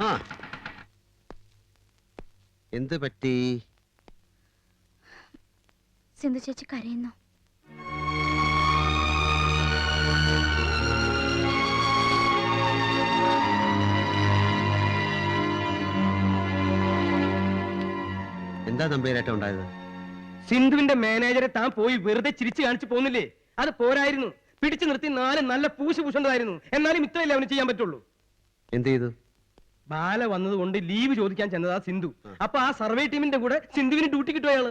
ആ. എന്ത് പറ്റി? സിന്ധു ചേച്ചി കരയുന്നു. എന്താ നമ്പേരേട്ടം ഉണ്ടായത്? സിന്ധുവിന്റെ മാനേജറെ താൻ പോയി വെറുതെ ചിരിച്ചു കാണിച്ചു പോകുന്നില്ലേ അത് പോരായിരുന്നു. പിടിച്ചു നിർത്തി നാല് നല്ല പൂശു പൂശേണ്ടതായിരുന്നു എന്നാലും ഇത്രയല്ലേ അവന് ചെയ്യാൻ പറ്റുള്ളൂ. എന്ത് ചെയ്തു? ബാല വന്നതുകൊണ്ട് ലീവ് ചോദിക്കാൻ ചെന്നത് ആ. സിന്ധു അപ്പൊ ആ സർവേ ടീമിന്റെ കൂടെ സിന്ധുവിന് ഡ്യൂട്ടി കിട്ടും അയാൾ.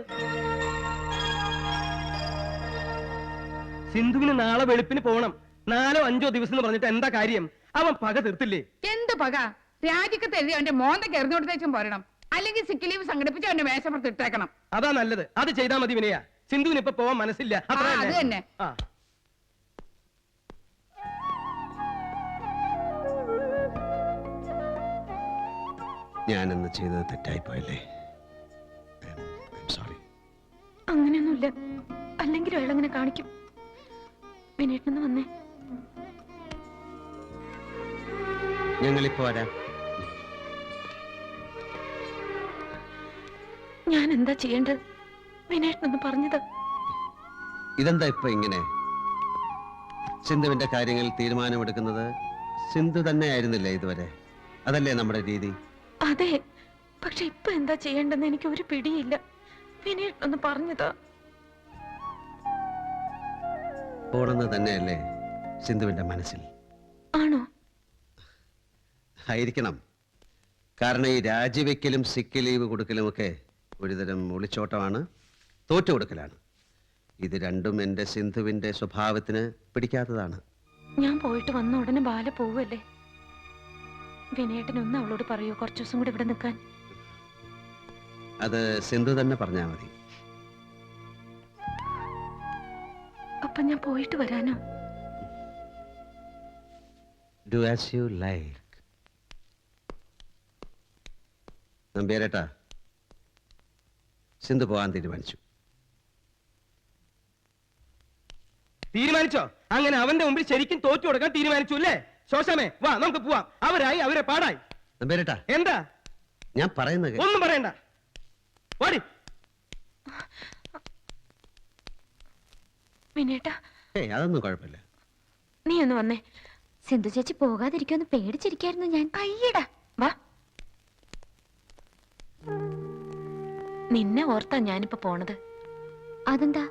സിന്ധുവിന് നാളെ വെളുപ്പിന് പോകണം നാലോ അഞ്ചോ ദിവസം എന്ന് പറഞ്ഞിട്ട് എന്താ കാര്യം? അവൻ പക തീർത്തില്ലേ? എന്ത് പക? രാജിക്കത്ത് എഴുതി അവന്റെ മോന്തയ്ക്ക് എറിഞ്ഞുകൊടുത്തേച്ചും പോരണം. അല്ലെങ്കിൽ സിക്ക് ലീവ് സംഘടിപ്പിച്ച് അവന്റെ മേശപ്പുറത്ത് ഇട്ടേക്കണം. അതാ നല്ലത്. അത് ചെയ്താൽ മതി വിനയ. സിന്ധുവിന് ഇപ്പൊ പോവാൻ മനസ്സില്ല. ആ, അത് തന്നെ. ഞാനെന്ന് ചെയ്തത് തെറ്റായിപ്പോയല്ലേ സോറി അങ്ങനെയൊന്നുമില്ല. അല്ലെങ്കിൽ അയാൾ അങ്ങനെ കാണിക്കും. വിനേട്ടനെന്ന് വന്നേ. ഞങ്ങളിപ്പോ വരാം. ഞാൻ എന്താ ചെയ്യേണ്ടത് വിനേട്ടനൊന്ന് പറഞ്ഞത്. ഇതെന്താ ഇപ്പൊ ഇങ്ങനെ? സിന്ധുവിന്റെ കാര്യങ്ങളിൽ തീരുമാനമെടുക്കുന്നത് സിന്ധു തന്നെയായിരുന്നില്ലേ ഇതുവരെ? അതല്ലേ നമ്മുടെ രീതി? അതെ. പക്ഷെ ഇപ്പൊ എന്താ ചെയ്യേണ്ടെന്ന് എനിക്ക് ഒരു പിടിയില്ല. വിനേട്ടനൊന്ന് പറഞ്ഞതാ. പോണെന്ന് തന്നെയല്ലേ സിന്ധുവിന്റെ മനസ്സിൽ. ആണോ? ആയിരിക്കണം. കാരണം ഈ രാജിവെക്കലും സിക്ക് ലീവ് കൊടുക്കലും ഒക്കെ ഒരുതരം ഒളിച്ചോട്ടമാണ് തോറ്റു കൊടുക്കലാണ് ഇത് രണ്ടും എന്റെ സിന്ധുവിന്റെ സ്വഭാവത്തിന് പിടിക്കാത്തതാണ്. ഞാൻ പോയിട്ട് വന്ന ഉടനെ ബാല പോവല്ലേ? വിനേട്ടൻ ഒന്ന് അവളോട് പറയൂ കുറച്ചു ദിവസം കൂടി ഇവിടെ നിൽക്കാൻ. അത് സിന്ധു തന്നെ പറഞ്ഞാ മതി. അപ്പൊ ഞാൻ പോയിട്ട് വരാനോ? ഡു ആസ് യു ലൈക്ക് നമ്പ്യാരേട്ടാ സിന്ധു പോകാൻ തീരുമാനിച്ചു. തീരുമാനിച്ചോ? അങ്ങനെ അവന്റെ മുമ്പിൽ ശരിക്കും തോറ്റു കൊടുക്കാൻ തീരുമാനിച്ചു അല്ലേ? ശോശമേ വാ നമുക്ക് പോവാം. അവരായി അവരെ പാടായി. എന്താ? ഞാൻ പറയുന്നത് കേ- ഒന്നും പറയണ്ട. ഓടി. വിനേട്ട ഏയ് അതൊന്നും കുഴപ്പമില്ല. നീ ഒന്ന് വന്നേ. സിന്ധു ചേച്ചി പോകാതിരിക്കുമെന്ന് പേടിച്ചിരിക്കായിരുന്നു ഞാൻ. അയ്യടാ. വാ. നിന്നെ ഓർത്താ ഞാനിപ്പോ പോണത്. അതെന്താ?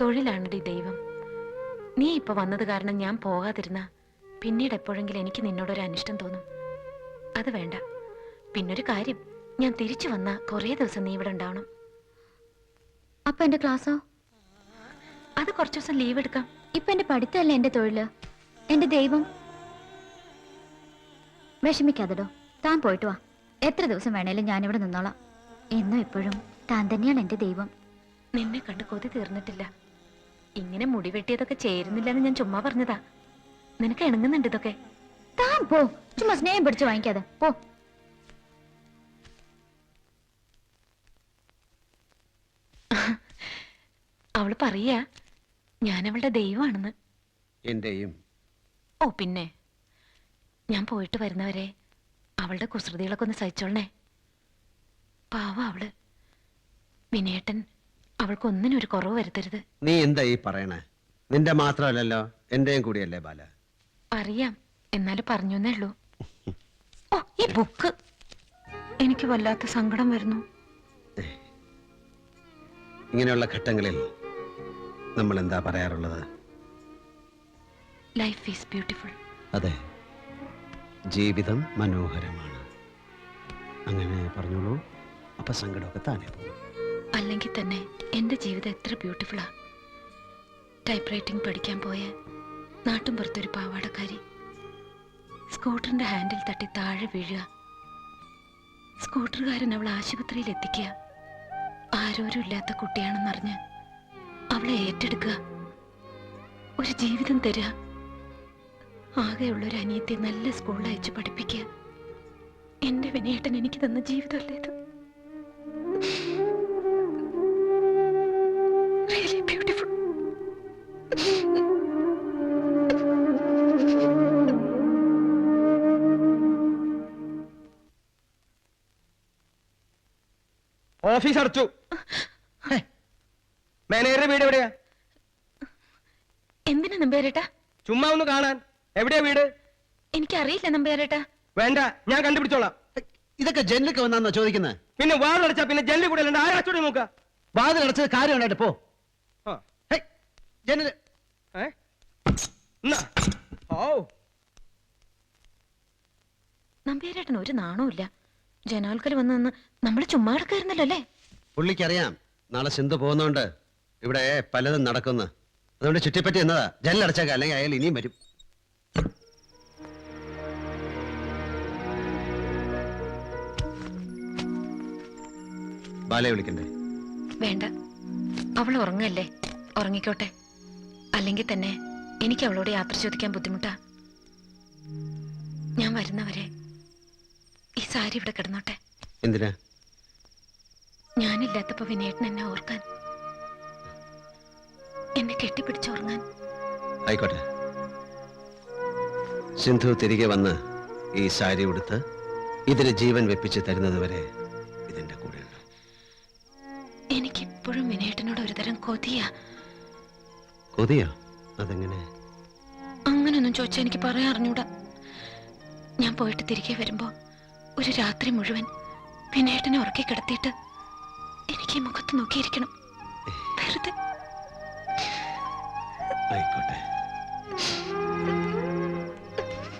തൊഴിലാണടി ദൈവം. നീ ഇപ്പൊ വന്നത് കാരണം ഞാൻ പോകാതിരുന്ന. പിന്നീട് എപ്പോഴെങ്കിലും എനിക്ക് നിന്നോടൊരു അനിഷ്ടം തോന്നും. അത് വേണ്ട. പിന്നൊരു കാര്യം. ഞാൻ തിരിച്ചു വന്ന കുറേ ദിവസം നീ ഇവിടെ ഉണ്ടാവണം. അപ്പൊ എന്റെ ക്ലാസ്സോ? അത് കുറച്ചു ദിവസം ലീവ് എടുക്കാം. ഇപ്പൊ എന്റെ പഠിത്തമല്ല എന്റെ തൊഴിൽ? എന്റെ ദൈവം? വിഷമിക്കാതെടോ. താൻ പോയിട്ട് വാ. എത്ര ദിവസം വേണേലും ഇവിടെ നിന്നോളാം. എന്നും എപ്പോഴും താൻ തന്നെയാണ് എന്റെ ദൈവം. നിന്നെ കണ്ട് കൊതി തീർന്നിട്ടില്ല. ഇങ്ങനെ മുടി വെട്ടിയതൊക്കെ ചേരുന്നില്ലെന്ന് ഞാൻ ചുമ്മാ പറഞ്ഞതാ. നിനക്ക് ഇണങ്ങുന്നുണ്ട് ഇതൊക്കെ. താൻ പോ. ചുമ്മാ സ്നേഹം പിടിച്ച് വാങ്ങിക്കാതെ. പോ. അവൾ പറയാ ഞാൻ അവളുടെ ദൈവമാണെന്ന്. എന്റെയും ഓ പിന്നെ. ഞാൻ പോയിട്ട് വരുന്നവരെ അവളുടെ കുസൃതികളൊക്കെ ഒന്ന് സഹിച്ചോളണേ. പാവ അവൾ. വിനേട്ടൻ അവൾക്കൊന്നിനും ഒരു കുറവ് വരുത്തരുത്. നീ എന്താ ഈ പറയണേ? നിന്റെ മാത്രമല്ലല്ലോ എന്റെയും കൂടിയല്ലേ ബാല? അറിയാം. എന്നാലും പറഞ്ഞേ ഉള്ളൂ. ഓ ഈ ബുക്ക് എനിക്ക് വല്ലാത്ത സങ്കടം വരുന്നു. ഇങ്ങനെയുള്ള ഘട്ടങ്ങളിൽ നമ്മൾ എന്താ പറയാറുള്ളത്? ലൈഫ് ഈസ് ബ്യൂട്ടിഫുൾ അതെ. ജീവിതം മനോഹരമാണ്. അങ്ങനെ പറഞ്ഞോളൂ. അപ്പൊ സങ്കടമൊക്കെ താനേ പോകും. അല്ലെങ്കിൽ തന്നെ എന്റെ ജീവിതം എത്ര ബ്യൂട്ടിഫുള്ളാ ടൈപ്പ് റൈറ്റിംഗ് പഠിക്കാൻ പോയ. നാട്ടും പുറത്തൊരു പാവാടക്കാരി. സ്കൂട്ടറിന്റെ ഹാൻഡിൽ തട്ടി താഴെ വീഴുക. സ്കൂട്ടറുകാരൻ അവൾ ആശുപത്രിയിൽ എത്തിക്കുക. ആരോരും ഇല്ലാത്ത കുട്ടിയാണെന്നറിഞ്ഞ് അവളെ ഏറ്റെടുക്കുക. ഒരു ജീവിതം തരിക. ആകെയുള്ളൊരു അനിയത്തെ നല്ല സ്കൂളിൽ അയച്ച് പഠിപ്പിക്കുക. എന്റെ വിനയേട്ടൻ എനിക്ക് തന്ന ജീവിതമല്ലേ ഇത്? Beautiful. ഓഫീസ് അടച്ചു. മാനേജറുടെ വീട് എവിടെയാ? എന്തിനാ നമ്പേരട്ട ചുമ്മാ ഒന്ന് കാണാൻ. എവിടെയാ വീട്? എനിക്കറിയില്ല നമ്പേരട്ട വേണ്ട ഞാൻ കണ്ടുപിടിച്ചോളാം. ഇതൊക്കെ ജനലൊക്കെ വന്നാന്നോ ചോദിക്കുന്നത് പിന്നെ വാതിലടച്ചാ പിന്നെ ജനലിൽ കൂടെ അല്ലാണ്ട് ആരടച്ചോടെ നോക്ക? വാതിൽ അടച്ചത് കാര്യം ഉണ്ടായിട്ട് പോ ഹേയ്, ജനൽ ഓ നമ്പ്യാരേട്ടൻ ഒരു നാണവുമില്ല. ജനാൽക്കൽ വന്നു നമ്മൾ ചുമ്മാ കിടക്കായിരുന്നല്ലോ അല്ലേ? പുള്ളിക്കറിയാം. നാളെ സിന്ധു പോകുന്നോണ്ട് ഇവിടെ പലതും നടക്കുന്നു. അതുകൊണ്ട് ചുറ്റിപ്പറ്റി എന്നതാ ജനലടച്ചേക്കാം അല്ലെങ്കിൽ അയാൾ ഇനിയും വരും. ബാലയെ വിളിക്കണ്ടേ? വേണ്ട. അവൾ ഉറങ്ങല്ലേ? ഉറങ്ങിക്കോട്ടെ. അല്ലെങ്കിൽ തന്നെ എനിക്ക് അവളോട് യാത്ര ചോദിക്കാൻ ബുദ്ധിമുട്ടാ. ഞാൻ വരുന്നവരെ ഈ സാരി ഇവിടെ കിടന്നോട്ടെ. എന്തിനാ? ഞാനില്ലാത്തപ്പോ വിനേട്ടൻ എന്നെ ഓർക്കാൻ. എന്നെ കെട്ടിപ്പിടിച്ചുറങ്ങാൻ ആയിക്കോട്ടെ. സിന്ധു തിരികെ വന്ന് ഈ സാരി ഉടുത്ത് ഇതിന് ജീവൻ വെപ്പിച്ച് തരുന്നതുവരെ ഇതിന്റെ കൂടെ എനിക്കിപ്പോഴും വിനേട്ടനോട് ഒരുതരം കൊതിയാ. കൊതിയാ? അതെങ്ങനെ? അങ്ങനൊന്നും ചോദിച്ചാൽ എനിക്ക് പറയാൻ അറിഞ്ഞൂടാ. ഞാൻ പോയിട്ട് തിരികെ വരുമ്പോ ഒരു രാത്രി മുഴുവൻ വിനേട്ടനെ ഉറക്കി കിടത്തിയിട്ട് എനിക്ക് മുഖത്ത് നോക്കിയിരിക്കണം വെറുതെ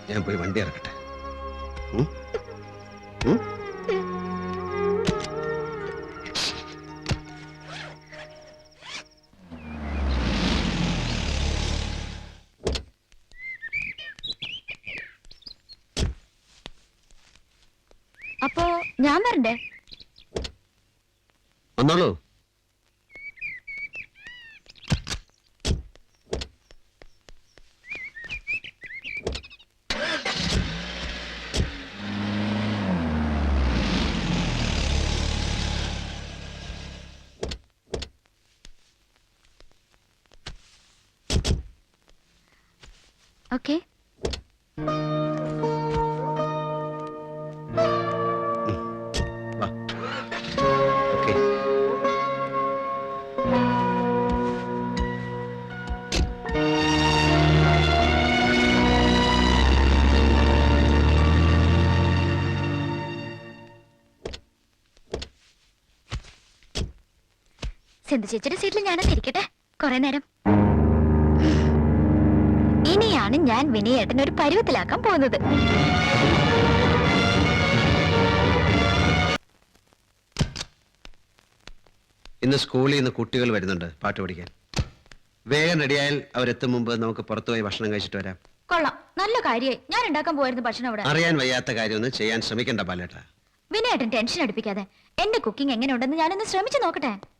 ഞാൻ പോയി വണ്ടി ഇറക്കട്ടെ ഉം? ഉം? ഞാൻ വരണ്ടേ? വന്നോളൂ. ഓക്കെ സിന്ധു ചേച്ചിയുടെ സീറ്റിൽ ഞാനൊന്ന് ഇരിക്കട്ടെ? കുറെ നേരം. ഇനിയാണ് ഞാൻ വിനയേട്ടനെ ഒരു പരുവത്തിലാക്കാൻ പോകുന്നത്. ഇന്ന് സ്കൂളിൽ നിന്ന് കുട്ടികൾ വരുന്നുണ്ട് പാട്ട് പഠിക്കാൻ. വേഗം റെഡിയായാൽ അവരെത്തും മുമ്പ് നമുക്ക് പുറത്തുപോയി ഭക്ഷണം കഴിച്ചിട്ട് വരാം. കൊള്ളാം. നല്ല കാര്യമായി. ഞാൻ ഉണ്ടാക്കാൻ പോയിരുന്നു ഭക്ഷണം അവിടെ. അറിയാൻ വയ്യാത്ത കാര്യമൊന്നും ചെയ്യാൻ ശ്രമിക്കണ്ട പാലേട്ടാ വിനയേട്ടൻ ടെൻഷൻ അടുപ്പിക്കാതെ. എന്റെ കുക്കിംഗ് എങ്ങനെയുണ്ടെന്ന് ഞാനൊന്ന് ശ്രമിച്ചു നോക്കട്ടെ.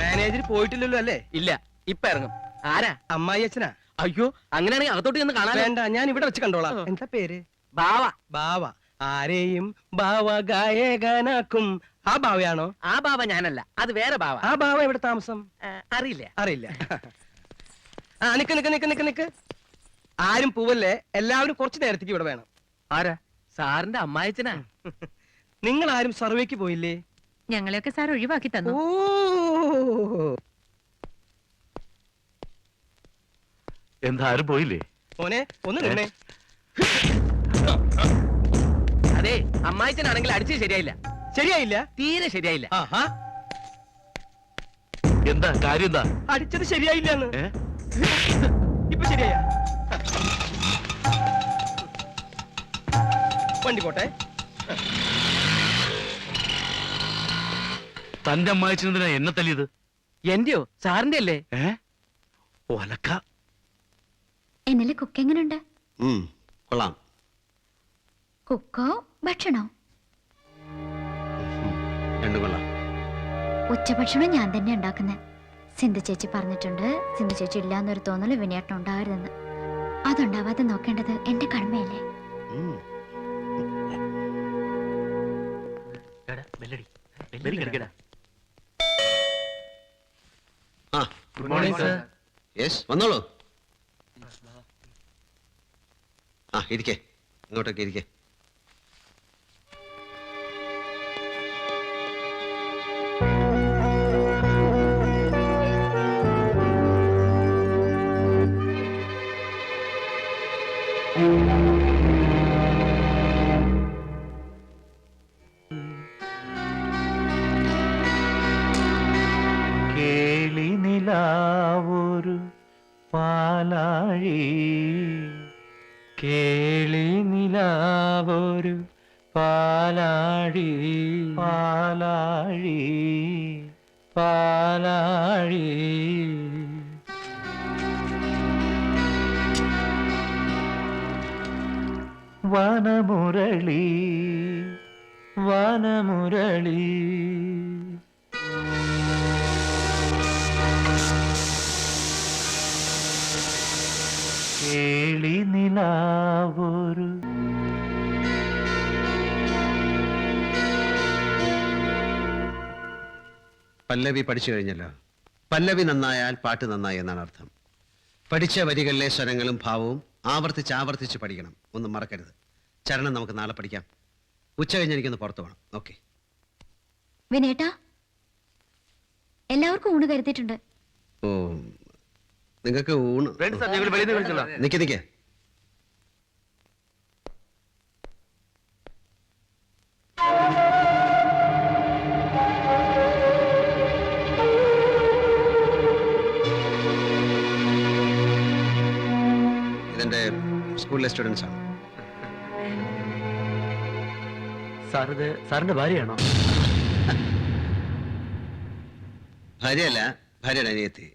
മാനേജർ പോയിട്ടില്ലല്ലോ അല്ലേ? ഇല്ല ഇപ്പൊ ഇറങ്ങും. ആരാ? അമ്മായി അച്ഛനാ. അയ്യോ അങ്ങനെയാണെങ്കിൽ അകത്തോട്ട് ചെന്ന് കാണാൻ വേണ്ട ഞാൻ ഇവിടെ വെച്ച് കണ്ടോളാം. എന്താ പേര്? ബാവ. ബാവ. ആരെയും ബാവ ഗായകനാക്കും. ആ ബാവയാണോ? ആ ബാവ ഞാനല്ല അത് വേറെ ബാവ. ആ ബാവ എവിടെ താമസം? അറിയില്ല. അറിയില്ല. ആ നിക്ക് നിക്ക് നിക്ക് നിക്ക് നിക്ക്. ആരും പൂവല്ലേ എല്ലാവരും കുറച്ചു നേരത്തേക്ക് ഇവിടെ വേണം. ആരാ? സാറിന്റെ അമ്മായച്ചനാ? നിങ്ങൾ ആരും സർവേക്ക് പോയില്ലേ? ഞങ്ങളെയൊക്കെ സാർ ഒഴിവാക്കി തന്നു. എന്താരും എന്താ ആരും പോയില്ലേ? മോനെ ഒന്ന് നിന്നേ. അതെ അമ്മായച്ചനാണെങ്കിൽ അടിച്ചത് ശരിയായില്ല. ശരിയായില്ല? തീരെ ശരിയായില്ല. ആഹാ. എന്താ കാര്യം എന്താ? അടിച്ചത് ശരിയായില്ല ഇപ്പൊ ശരിയായ? വണ്ടി പോട്ടെ. തന്റെ അമ്മായച്ചനെന്തിനാ എന്നെ തല്ലിയത്? എന്റെയോ? സാറിന്റെ അല്ലേ? ഏ? ഒലക്ക. എന്നിലെ കുക്ക് എങ്ങനെയുണ്ട് ഉം, കൊള്ളാം. കുക്കോ ഭക്ഷണോ? രണ്ടും കൊള്ളാം. ഉച്ചഭക്ഷണം ഞാൻ തന്നെ ഉണ്ടാക്കുന്നത് സിന്ധു ചേച്ചി പറഞ്ഞിട്ടുണ്ട് സിന്ധു ചേച്ചി ഇല്ലാന്നൊരു തോന്നൽ വിനയേട്ടം ഉണ്ടാകരുതെന്ന് അതുണ്ടാവാതെ നോക്കേണ്ടത് എന്റെ കടമയല്ലേ? ഗുഡ് മോർണിംഗ് സർ യെസ് വന്നോളൂ. ആ ഇരിക്കേ. ഇങ്ങോട്ടൊക്കെ ഇരിക്കേ. നിലാവൊരു പാലാഴി. പാലാഴി. പാലാഴി. വനമുരളി. വനമുരളി. കേളി നിലാവൊരു പല്ലവി പഠിച്ചു കഴിഞ്ഞല്ലോ. പല്ലവി നന്നായാൽ പാട്ട് നന്നായി എന്നാണ് അർത്ഥം. പഠിച്ച വരികളിലെ സ്വരങ്ങളും ഭാവവും ആവർത്തിച്ച് ആവർത്തിച്ച് പഠിക്കണം. ഒന്നും മറക്കരുത്. ചരണം നമുക്ക് നാളെ പഠിക്കാം. ഉച്ച കഴിഞ്ഞ് എനിക്കൊന്ന് പുറത്തു പോകണം ഓക്കെ. വിനേട്ടാ എല്ലാവർക്കും ഊണ് കരുതിയിട്ടുണ്ട്. ഓ നിങ്ങൾക്ക് ഊണ് നിക്ക് നിക്ക്. സ്കൂളിലെ സ്റ്റുഡൻസ് ആണ്. സാർ ഇത് സാറിന്റെ ഭാര്യയാണോ? ഭാര്യയല്ല ഭാര്യയുടെ അനിയത്തി.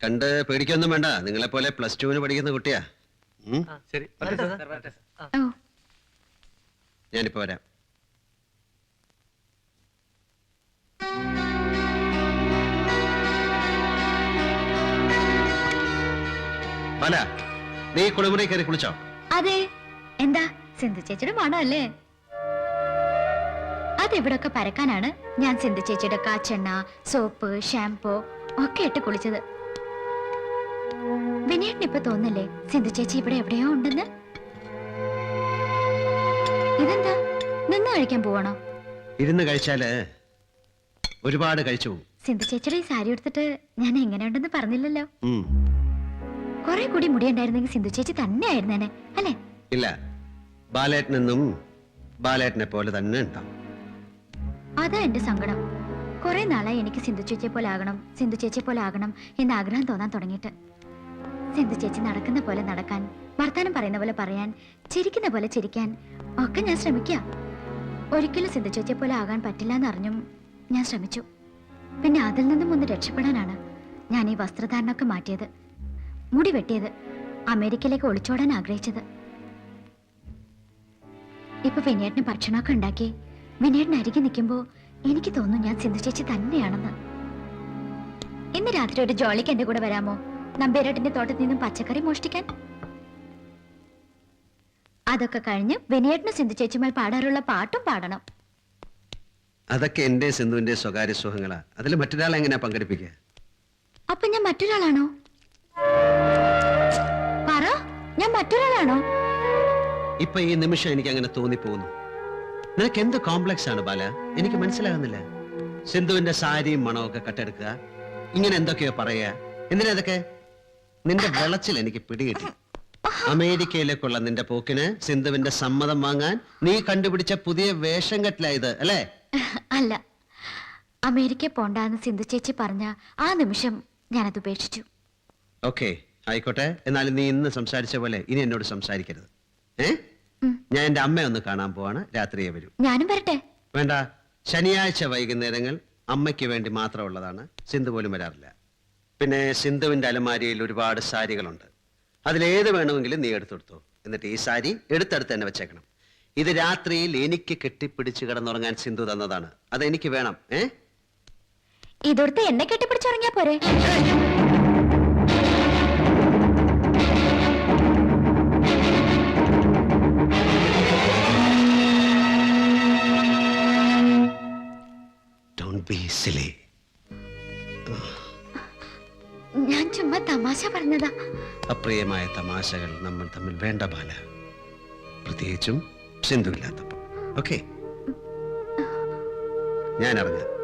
കണ്ട് പേടിക്കൊന്നും വേണ്ട. നിങ്ങളെ പോലെ പ്ലസ് ടുവിന് പഠിക്കുന്ന കുട്ടിയാ. ഉം? ശരി. ഓ. ഞാനിപ്പോ വരാം. പല നീ കുളിമുറി കയറി കുളിച്ചോ? അതെ. എന്താ? സിന്ധു ചേച്ചിയുടെ മണം അല്ലേ അതെവിടൊക്കെ പരക്കാനാണ് ഞാൻ സിന്ധു ചേച്ചിയുടെ കാച്ചെണ്ണ സോപ്പ് ഷാംപൂ ഒക്കെ ഇട്ട് കുളിച്ചത്. വിനയേട്ടന് ഇപ്പൊ തോന്നല്ലേ സിന്ധു ചേച്ചി ഇവിടെ എവിടെയോ ഉണ്ടെന്ന്? ഇതെന്താ? നിന്ന് കഴിക്കാൻ പോവാണോ? ഇരുന്ന് കഴിച്ചാൽ ഒരുപാട് കഴിച്ചു സിന്ധു ചേച്ചിയുടെ ഈ സാരി എടുത്തിട്ട് ഞാൻ എങ്ങനെയുണ്ടെന്ന് പറഞ്ഞില്ലല്ലോ. കുറെ കൂടി മുടിയുണ്ടായിരുന്നെങ്കിൽ സിന്ധു ചേച്ചി തന്നെ ആയിരുന്നേനെ അല്ലേ? ഇല്ല ബാലേട്ടനെന്നും ബാലേട്ടനെ പോലെ തന്നെ ഉണ്ടാവും. അതാ എന്റെ സങ്കടം. കുറെ നാളായി എനിക്ക് സിന്ധു ചേച്ചിയെ പോലെ ആകണം സിന്ധു ചേച്ചിയെ പോലെ ആകണം എന്ന് ആഗ്രഹം തോന്നാൻ തുടങ്ങിയിട്ട്. സിന്ധു ചേച്ചി നടക്കുന്ന പോലെ നടക്കാൻ വർത്താനം പറയുന്ന പോലെ പറയാൻ ചിരിക്കുന്ന പോലെ ചിരിക്കാൻ ഒക്കെ ഞാൻ ശ്രമിക്ക. ഒരിക്കലും സിന്ധു ചേച്ചിയെ പോലെ ആകാൻ പറ്റില്ല എന്നറിഞ്ഞും ഞാൻ ശ്രമിച്ചു. പിന്നെ അതിൽ നിന്നും ഒന്ന് രക്ഷപ്പെടാനാണ് ഞാൻ ഈ വസ്ത്രധാരണമൊക്കെ മാറ്റിയത്. മുടി വെട്ടിയത് അമേരിക്കയിലേക്ക് ഒളിച്ചോടാൻ ആഗ്രഹിച്ചത്. ഇപ്പൊ വിനയേട്ടന് ഭക്ഷണമൊക്കെ ഉണ്ടാക്കി. വിനയേട്ടന് അരികെ നിൽക്കുമ്പോ എനിക്ക് തോന്നുന്നു ഞാൻ സിന്ധു ചേച്ചി തന്നെയാണെന്ന്. ഇന്ന് രാത്രി ഒരു ജോളിക്ക് എന്റെ കൂടെ വരാമോ? നമ്പേരേട്ടന്റെ തോട്ടത്തിൽ നിന്നും പച്ചക്കറി മോഷ്ടിക്കാൻ? അതൊക്കെ കഴിഞ്ഞ് വിനയേട്ടന് സിന്ധു ചേച്ചിമാൽ പാടാറുള്ള പാട്ടും പാടണം. അതൊക്കെ എന്റെ സിന്ധുവിന്റെ സ്വകാര്യ സുഖങ്ങളാ. അതിൽ മറ്റൊരാളെ എങ്ങനെയാ പങ്കെടുപ്പിക്കുക? അപ്പൊ ഞാൻ മറ്റൊരാളാണോ? ഞാൻ മറ്റൊരാളാണോ? ഇപ്പൊ ഈ നിമിഷം എനിക്ക് അങ്ങനെ തോന്നിപ്പോകുന്നു. നിനക്ക് എന്ത് കോംപ്ലക്സ് ആണ് ബാല? എനിക്ക് മനസ്സിലാകുന്നില്ല. സിന്ധുവിന്റെ സാരിയും മണമൊക്കെ കട്ടെടുക്കുക. ഇങ്ങനെ എന്തൊക്കെയോ പറയുക. എന്തിനാ ഇതൊക്കെ? നിന്റെ വിളച്ചിൽ എനിക്ക് പിടികിട്ടി. അമേരിക്കയിലേക്കുള്ള നിന്റെ പോക്കിന് സിന്ധുവിന്റെ സമ്മതം വാങ്ങാൻ നീ കണ്ടുപിടിച്ച പുതിയ വേഷം കെട്ടിലായത് അല്ലേ? അല്ല. അമേരിക്ക പോണ്ടാന്ന് സിന്ധു ചേച്ചി പറഞ്ഞ ആ നിമിഷം ഞാനത് ഉപേക്ഷിച്ചു. ഓക്കെ. ആയിക്കോട്ടെ. എന്നാലും നീ ഇന്ന് സംസാരിച്ച പോലെ ഇനി എന്നോട് സംസാരിക്കരുത്. ഏ? ഞാൻ എന്റെ അമ്മയെ ഒന്ന് കാണാൻ പോവാണ്. രാത്രിയെ വരും. ഞാനും വരട്ടെ. വേണ്ട. ശനിയാഴ്ച വൈകുന്നേരങ്ങൾ അമ്മയ്ക്ക് വേണ്ടി മാത്രമുള്ളതാണ് സിന്ധു പോലും വരാറില്ല. പിന്നെ സിന്ധുവിന്റെ അലമാരിയിൽ ഒരുപാട് സാരികളുണ്ട്. അതിലേത് വേണമെങ്കിലും നീ എടുത്തെടുത്തോ. എന്നിട്ട് ഈ സാരി എടുത്തെടുത്ത് തന്നെ വെച്ചേക്കണം. ഇത് രാത്രിയിൽ എനിക്ക് കെട്ടിപ്പിടിച്ച് കിടന്നുറങ്ങാൻ സിന്ധു തന്നതാണ്. അത് എനിക്ക് വേണം. ഏ? ഇതൊടുത്ത് എന്നെ കെട്ടിപ്പിടിച്ചിറങ്ങിയാ പോരെ? ഡോണ്ട് ബി സിലി ഞാൻ ചുമ്മാ തമാശ പറഞ്ഞതാ. അപ്രിയമായ തമാശകൾ നമ്മൾ തമ്മിൽ വേണ്ട ബാല. പ്രത്യേകിച്ചും സിന്ധു ഇല്ലാത്തപ്പോൾ. ഓക്കെ. ഞാൻ അറിഞ്ഞ